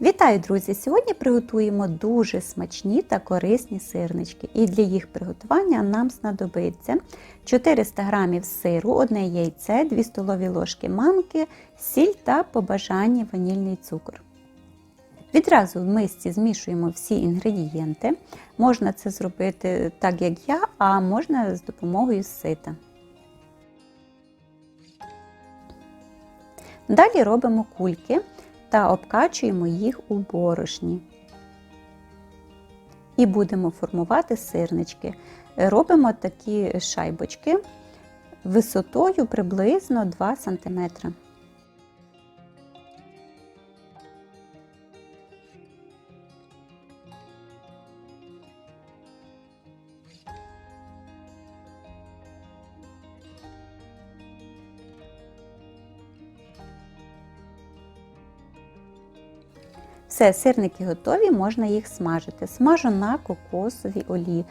Вітаю, друзі! Сьогодні приготуємо дуже смачні та корисні сирнички. І для їх приготування нам знадобиться 400 г сиру, одне яйце, 2 столові ложки манки, сіль та по бажанні ванільний цукор. Відразу в мисці змішуємо всі інгредієнти. Можна це зробити так, як я, а можна з допомогою сита. Далі робимо кульки та обкачуємо їх у борошні. І будемо формувати сирнички. Робимо такі шайбочки висотою приблизно 2 см. Все, сирники готові, можна їх смажити. Смажу на кокосовій олії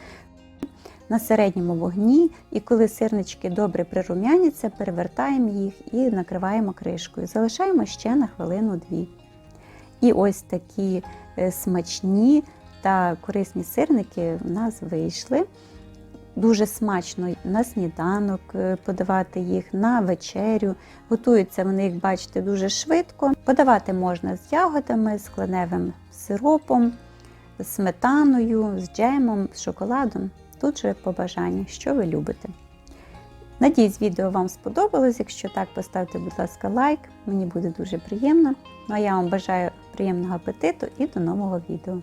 на середньому вогні, і коли сирнички добре прирумяняться, перевертаємо їх і накриваємо кришкою. Залишаємо ще на хвилину-дві. І ось такі е, смачні та корисні сирники в нас вийшли. Дуже смачно на сніданок е, подавати їх на вечерю. Готуються вони, як бачите, дуже швидко. Подавати можна з ягодами, з кленевим сиропом, з сметаною, з джемом, з шоколадом. Тут же по бажанню, що ви любите. Надіюсь, відео вам сподобалось. Якщо так, поставте, будь ласка, лайк, мені буде дуже приємно. Ну а я вам бажаю приємного апетиту і до нового відео.